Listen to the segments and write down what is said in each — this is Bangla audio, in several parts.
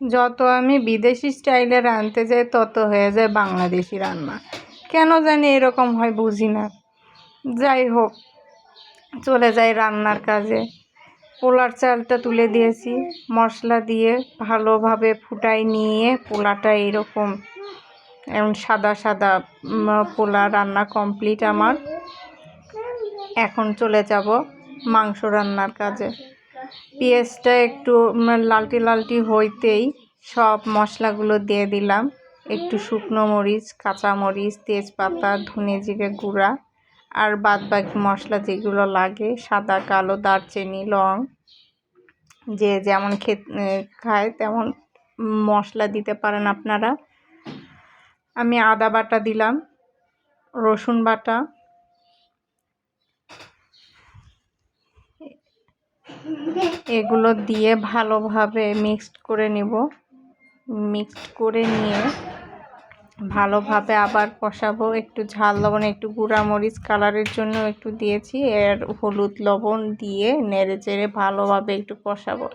যত আমি বিদেশি স্টাইলে রাঁধতে যাই, তত হয়ে যায় বাংলাদেশি রান্না। কেন জানি এরকম হয় বুঝি না। যাই হোক, চলে যাই রান্নার কাজে। পোলার চালটা তুলে দিয়েছি, মশলা দিয়ে ভালোভাবে ফুটাই নিয়ে পোলাটা এরকম, এমন সাদা সাদা পোলা রান্না কমপ্লিট আমার। এখন চলে যাব মাংস রান্নার কাজে। পেঁয়াজটা একটু লালটি লালটি হইতেই সব মশলাগুলো দিয়ে দিলাম। একটু শুকনো মরিচ, কাঁচা মরিচ, তেজপাতা, ধনে জিরে গুঁড়া আর বাদ বাকি মশলা যেগুলো লাগে, সাদা, কালো, দারচিনি, লং, যে যেমন খেত খায় তেমন মশলা দিতে পারেন আপনারা। আমি আদা বাটা দিলাম, রসুন বাটা এগুলো দিয়ে ভালোভাবে মিক্সড করে নিব। মিক্সড করে নিয়ে ভালোভাবে আবার কষাবো। একটু ঝাল লবণ, একটু মরিচ কালারের জন্য একটু দিয়েছি। এর হলুদ লবণ দিয়ে নেড়ে চেড়ে ভালোভাবে একটু কষাবো।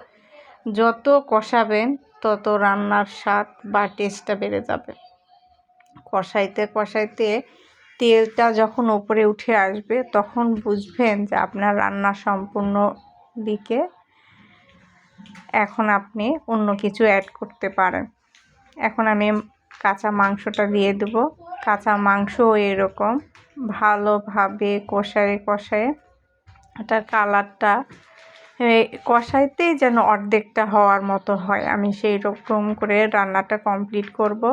যত কষাবেন, তত রান্নার স্বাদ বা টেস্টটা বেড়ে যাবে। কষাইতে কষাইতে তেলটা যখন ওপরে উঠে আসবে, তখন বুঝবেন যে আপনার রান্না সম্পূর্ণ দিকে এখন আপনি অন্য কিছু অ্যাড করতে পারেন। এখন আমি কাঁচা মাংসটা দিয়ে দেবো। কাঁচা মাংসও এরকম ভালোভাবে কষায়ে কষায়ে এটার কালারটা কষাইতেই যেন অর্ধেকটা হওয়ার মতো হয়। আমি সেই রকম করে রান্নাটা কমপ্লিট করব।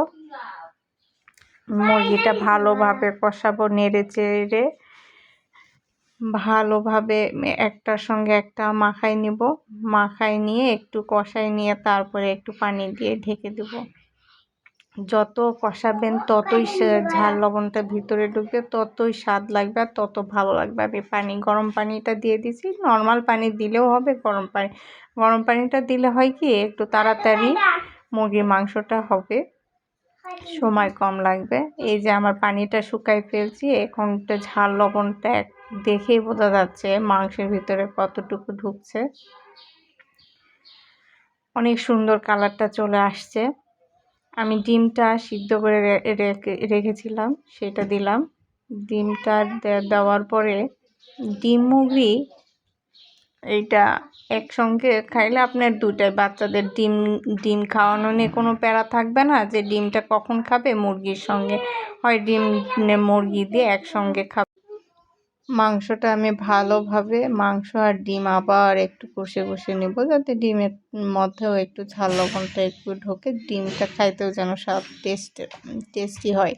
মুরগিটা ভালোভাবে কষাবো নেড়ে চেড়ে। ভালোভাবে একটার সঙ্গে একটা মাখাই নিব। মাখাই নিয়ে একটু কষাই নিয়ে তারপরে একটু পানি দিয়ে ঢেকে দেব। যত কষাবেন ততই ঝাল লবণটা ভিতরে ঢুকবে, ততই স্বাদ লাগবে আর তত ভালো লাগবে। আমি পানি, গরম পানিটা দিয়ে দিছি। নর্মাল পানি দিলেও হবে, গরম পানি, গরম পানিটা দিলে হয় কি একটু তাড়াতাড়ি মুরগির মাংসটা হবে। সময় কম লাগবে। এই যে আমার পানিটা শুকাই ফেলছি, এখন ঝাল লবণটা এক দেখেই বোঝা যাচ্ছে মাংসের ভিতরে কতটুকু ঢুকছে। অনেক সুন্দর কালারটা চলে আসছে। আমি ডিমটা সিদ্ধ করে রেখেছিলাম, সেটা দিলাম। ডিমটা দেওয়ার পরে ডিম মুগরি এইটা একসঙ্গে খাইলে আপনার দুটাই বাচ্চাদের ডিম ডিম খাওয়ানো নিয়ে কোনো প্যারা থাকবে না যে ডিমটা কখন খাবে, মুরগির সঙ্গে হয় ডিম মুরগি দিয়ে একসঙ্গে খাবে। মাংসটা আমি ভালোভাবে, মাংস আর ডিম আবার একটু কষে কষে নেব যাতে ডিমের মধ্যেও একটু ঝাল লবণটা একটু ঢোকে, ডিমটা খাইতেও যেন সব টেস্ট টেস্টি হয়।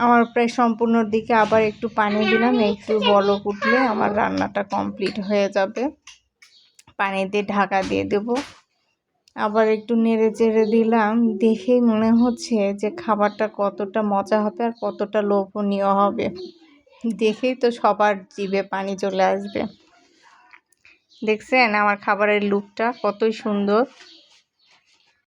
আমার প্রায় সম্পূর্ণ দিকে আবার একটু পানি দিলাম, একটু বলক উঠলে আমার রান্নাটা কমপ্লিট হয়ে যাবে। পানি দিয়ে ঢাকা দিয়ে দেব। আবার একটু নেড়ে চেড়ে দিলাম, দেখেই মনে হচ্ছে যে খাবারটা কতটা মজা হবে আর কতটা লোভনীয় হবে। দেখেই তো সবার জিভে পানি চলে আসবে। দেখছেন আমার খাবারের লুকটা কতই সুন্দর।